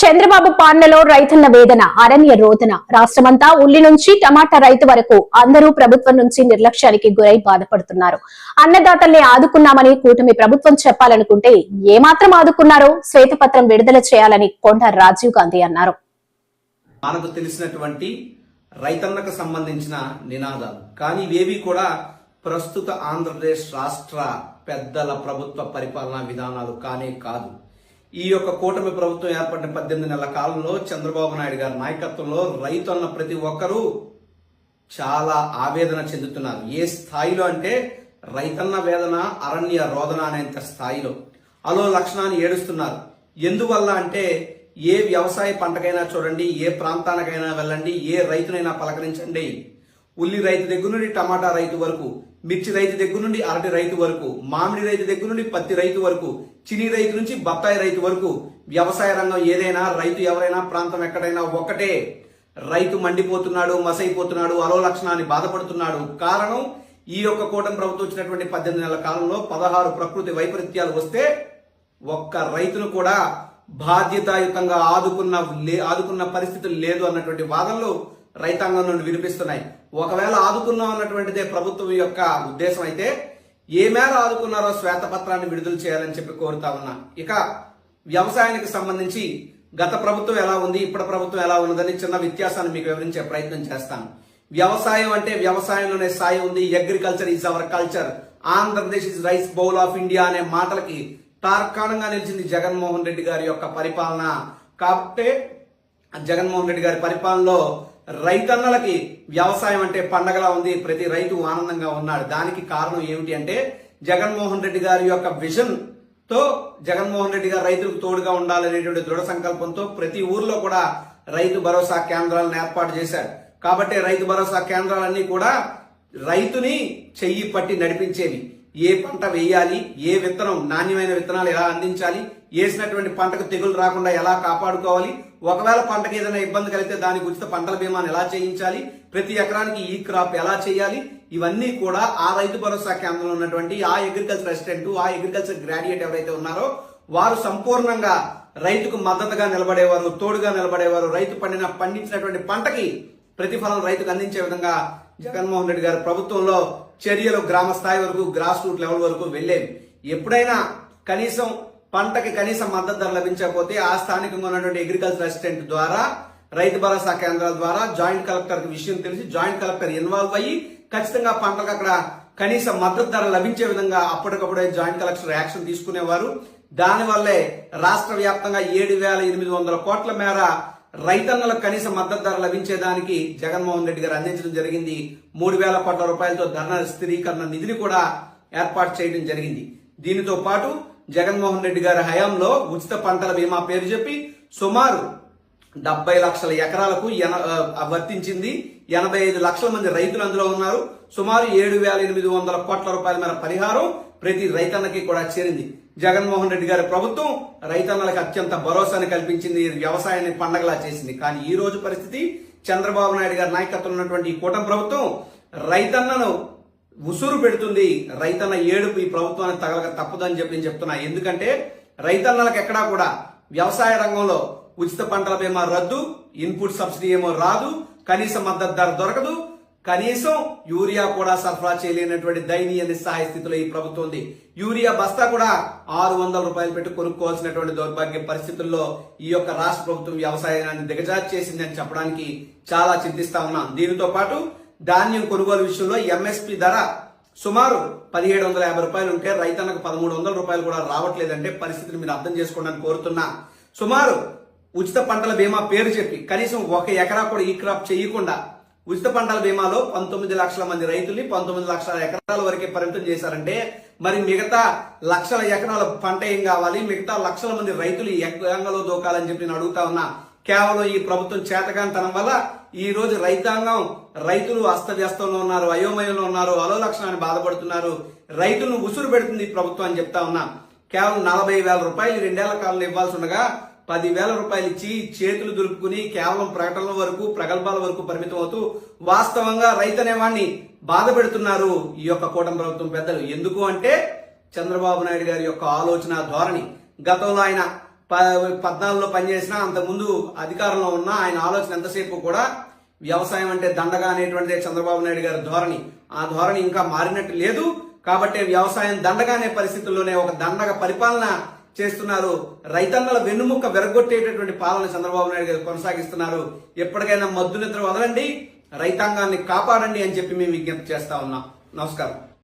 చంద్రబాబు పాలనలో రైతుల వేదన అరణ్య రోదన. రాష్ట్రమంతా ఉల్లి నుంచి టమాటా రైతు వరకు అందరూ ప్రభుత్వం నుంచి నిర్లక్ష్యానికి గురై బాధపడుతున్నారు. అన్నదాతల్ని ఆదుకున్నామని కూటమి ప్రభుత్వం చెప్పాలనుకుంటే ఏమాత్రం ఆదుకున్నారో శ్వేతపత్రం విడుదల చేయాలని కొండ రాజీవ్ గాంధీ అన్నారు. మనకు తెలిసినటువంటి రైతన్నకు సంబంధించిన నినాదాలు. కానీ ఇవేవి కూడా ప్రస్తుత ఆంధ్రప్రదేశ్ రాష్ట్ర పెద్దల ప్రభుత్వ పరిపాలనా విధానాలు కానే కాదు. ఈ యొక్క కూటమి ప్రభుత్వం ఏర్పడిన పద్దెనిమిది నెలల కాలంలో చంద్రబాబు నాయుడు గారి నాయకత్వంలో రైతు అన్న ప్రతి ఒక్కరూ చాలా ఆవేదన చెందుతున్నారు. ఏ స్థాయిలో అంటే రైతన్న వేదన అరణ్య రోదన అనేంత స్థాయిలో. అలో లక్షణాన్ని ఏడుస్తున్నారు. ఎందువల్ల అంటే ఏ వ్యవసాయ పంటకైనా చూడండి ఏ ప్రాంతానికైనా వెళ్ళండి ఏ రైతునైనా పలకరించండి ఉల్లి రైతు దగ్గర నుండి టమాటా రైతు వరకు మిర్చి రైతు దగ్గర నుండి అరటి రైతు వరకు మామిడి రైతు దగ్గర నుండి పత్తి రైతు వరకు చిని రైతు నుంచి బత్తాయి రైతు వరకు వ్యవసాయ రంగం ఏదైనా రైతు ఎవరైనా ప్రాంతం ఎక్కడైనా ఒక్కటే. రైతు మండిపోతున్నాడు మసైపోతున్నాడు అలో లక్షణాన్ని బాధపడుతున్నాడు. కారణం ఈ యొక్క కూటమి ప్రభుత్వం వచ్చినటువంటి పద్దెనిమిది నెలల కాలంలో పదహారు ప్రకృతి వైపరీత్యాలు వస్తే ఒక్క రైతును కూడా బాధ్యతాయుతంగా ఆదుకున్న లే- ఆదుకున్న పరిస్థితులు లేదు అన్నటువంటి వాదనలు రైతాంగం నుండి వినిపిస్తున్నాయి. ఒకవేళ ఆదుకున్నాం అన్నటువంటిదే ప్రభుత్వం యొక్క ఉద్దేశం అయితే ఏ మేర ఆదుకున్నారో శ్వేతపత్రాన్ని విడుదల చేయాలని చెప్పి కోరుతా ఉన్నా. ఇక వ్యవసాయానికి సంబంధించి గత ప్రభుత్వం ఎలా ఉంది ఇప్పటి ప్రభుత్వం ఎలా ఉన్నదని చిన్న వ్యత్యాసాన్ని మీకు వివరించే ప్రయత్నం చేస్తాను. వ్యవసాయం అంటే వ్యవసాయంలోనే స్థాయి ఉంది. Agriculture is our culture Andhra Pradesh is rice bowl of India అనే మాటలకి తార్కాణంగా నిలిచింది జగన్మోహన్ రెడ్డి గారి యొక్క పరిపాలన. కాబట్టి జగన్మోహన్ రెడ్డి గారి పరిపాలనలో రైతన్నలకి వ్యవసాయం అంటే పండగలా ఉంది ప్రతి రైతు ఆనందంగా ఉన్నాడు. దానికి కారణం ఏమిటి అంటే జగన్మోహన్ రెడ్డి గారి యొక్క విజన్తో జగన్మోహన్ రెడ్డి గారు రైతులకు తోడుగా ఉండాలనేటువంటి దృఢ సంకల్పంతో ప్రతి ఊర్లో కూడా రైతు భరోసా కేంద్రాలను ఏర్పాటు చేశారు. కాబట్టి రైతు భరోసా కేంద్రాలన్నీ కూడా రైతుని చెయ్యి పట్టి నడిపించేవి. ఏ పంట వేయాలి ఏ విత్తనం నాణ్యమైన విత్తనాలు ఎలా అందించాలి వేసినటువంటి పంటకు తెగులు రాకుండా ఎలా కాపాడుకోవాలి ఒకవేళ పంటకు ఏదైనా ఇబ్బంది కలిగితే దానికి ఉచిత పంటల బీమాను ఎలా చేయించాలి ప్రతి ఎకరానికి ఈ క్రాప్ ఎలా చేయాలి ఇవన్నీ కూడా ఆ రైతు భరోసా కేంద్రంలో ఉన్నటువంటి ఆ అగ్రికల్చర్ అసిస్టెంట్ ఆ అగ్రికల్చర్ గ్రాడ్యుయేట్ ఎవరైతే ఉన్నారో వారు సంపూర్ణంగా రైతుకు మద్దతుగా నిలబడేవారు తోడుగా నిలబడేవారు రైతు పండిన పండించినటువంటి పంటకి ప్రతిఫలం రైతుకు అందించే విధంగా జగన్మోహన్ రెడ్డి గారి ప్రభుత్వంలో చర్యలు గ్రామ స్థాయి వరకు గ్రాస్ రూట్ లెవెల్ వరకు వెళ్ళేవి. ఎప్పుడైనా కనీసం పంటకి కనీసం మద్దతు ధర లభించకపోతే ఆ స్థానికంగా ఉన్నటువంటి అగ్రికల్చర్ అసిస్టెంట్ ద్వారా రైతు భరోసా కేంద్రాల ద్వారా జాయింట్ కలెక్టర్ విషయం తెలిసి జాయింట్ కలెక్టర్ ఇన్వాల్వ్ అయ్యి ఖచ్చితంగా పంటలకు అక్కడ కనీస మద్దతు ధర లభించే విధంగా అప్పటికప్పుడే జాయింట్ కలెక్టర్ యాక్షన్ తీసుకునేవారు. దానివల్లే రాష్ట్ర వ్యాప్తంగా ఏడు వేల ఎనిమిది వందల కోట్ల మేర రైతన్నలకు కనీస మద్దతు ధర లభించేదానికి జగన్మోహన్ రెడ్డి గారు అందించడం జరిగింది. మూడు వేల కోట్ల రూపాయలతో ధరణ స్థిరీకరణ నిధిని కూడా ఏర్పాటు చేయడం జరిగింది. దీనితో పాటు జగన్మోహన్ రెడ్డి గారి హయాంలో ఉచిత పంటల బీమా పేరు చెప్పి సుమారు డెబ్బై లక్షల ఎకరాలకు ఎన- వర్తించింది. ఎనభై ఐదు లక్షల మంది రైతులు అందులో ఉన్నారు. సుమారు ఏడు వేల ఎనిమిది వందల కోట్ల రూపాయల మేర పరిహారం ప్రతి రైతన్నకి కూడా చేరింది. జగన్మోహన్ రెడ్డి గారి ప్రభుత్వం రైతన్నలకు అత్యంత భరోసాని కల్పించింది. వ్యవసాయాన్ని పండగలా చేసింది. కానీ ఈ రోజు పరిస్థితి చంద్రబాబు నాయుడు గారి నాయకత్వంలో ఉన్నటువంటి ఈ కూటమి ప్రభుత్వం రైతన్నను ఉసురు పెడుతుంది. రైతన్న ఏడుపు ఈ ప్రభుత్వానికి తగలక తప్పదని చెప్పి నేను చెప్తున్నా. ఎందుకంటే రైతన్నలకు ఎక్కడా కూడా వ్యవసాయ రంగంలో ఉచిత పంటల బీమా రద్దు ఇన్పుట్ సబ్సిడీ ఏమో రాదు కనీస మద్దతు ధర దొరకదు. కనీసం యూరియా కూడా సరఫరా చేయలేనటువంటి దయనీయ నిస్సహాయ స్థితిలో ఈ ప్రభుత్వం ఉంది. యూరియా బస్తా కూడా ఆరు వందల రూపాయలు పెట్టి కొనుక్కోవాల్సినటువంటి దౌర్భాగ్య పరిస్థితుల్లో ఈ యొక్క రాష్ట్ర ప్రభుత్వం వ్యవసాయాన్ని దిగజారి చేసిందని చెప్పడానికి చాలా చింతిస్తా ఉన్నాం. దీనితో పాటు ధాన్యం కొనుగోలు విషయంలో ఎంఎస్పి ధర సుమారు పదిహేడు వందల యాభై రూపాయలు ఉంటే రైతన్నకు పదమూడు వందల రూపాయలు కూడా రావట్లేదంటే పరిస్థితిని మీరు అర్థం చేసుకోవడానికి కోరుతున్నా. సుమారు ఉచిత పంటల బీమా పేరు చెప్పి కనీసం ఒక ఎకరా కూడా ఈ క్రాప్ చేయకుండా ఉచిత పంటల బీమాలో పంతొమ్మిది లక్షల మంది రైతుల్ని పంతొమ్మిది లక్షల ఎకరాల వరకే పరిమితం చేశారంటే మరి మిగతా లక్షల ఎకరాల పంట ఏం కావాలి? మిగతా లక్షల మంది రైతులు ఏ దూకాలని చెప్పి నేను అడుగుతా ఉన్నా. కేవలం ఈ ప్రభుత్వం చేతకాంతనం వల్ల ఈ రోజు రైతాంగం రైతులు అస్తవ్యస్తంలో ఉన్నారు అయోమయంలో ఉన్నారు అలోలక్షణాన్ని బాధపడుతున్నారు. రైతులను ఉసురు పెడుతుంది ఈ ప్రభుత్వం అని చెప్తా ఉన్నా. కేవలం నలభై వేల రూపాయలు రెండేళ్ళ కాలంలో ఇవ్వాల్సి ఉండగా పదివేల రూపాయలు ఇచ్చి చేతులు దులుపుకుని కేవలం ప్రకటనల వరకు ప్రగల్భాల వరకు పరిమితం అవుతూ వాస్తవంగా రైతు అనేవాడిని బాధ పెడుతున్నారు ఈ యొక్క కూటమి ప్రభుత్వం పెద్దలు. ఎందుకు అంటే చంద్రబాబు నాయుడు గారి యొక్క ఆలోచన ధోరణి. గతంలో ఆయన ప- పద్నాలుగులో పనిచేసిన అంతకుముందు అధికారంలో ఉన్న ఆయన ఆలోచన ఎంతసేపు కూడా వ్యవసాయం అంటే దండగా అనేటువంటిదే చంద్రబాబు నాయుడు గారి ధోరణి. ఆ ధోరణి ఇంకా మారినట్టు లేదు. కాబట్టి వ్యవసాయం దండగా అనే పరిస్థితుల్లోనే ఒక దండగ పరిపాలన చేస్తున్నారు. రైతన్నల వెన్నుముక్క వెరగొట్టేటటువంటి పాలన చంద్రబాబు నాయుడు గారు కొనసాగిస్తున్నారు. ఎప్పటికైనా మద్దు నిద్ర వదలండి రైతాంగాన్ని కాపాడండి అని చెప్పి మేము విజ్ఞప్తి చేస్తా ఉన్నాం. నమస్కారం.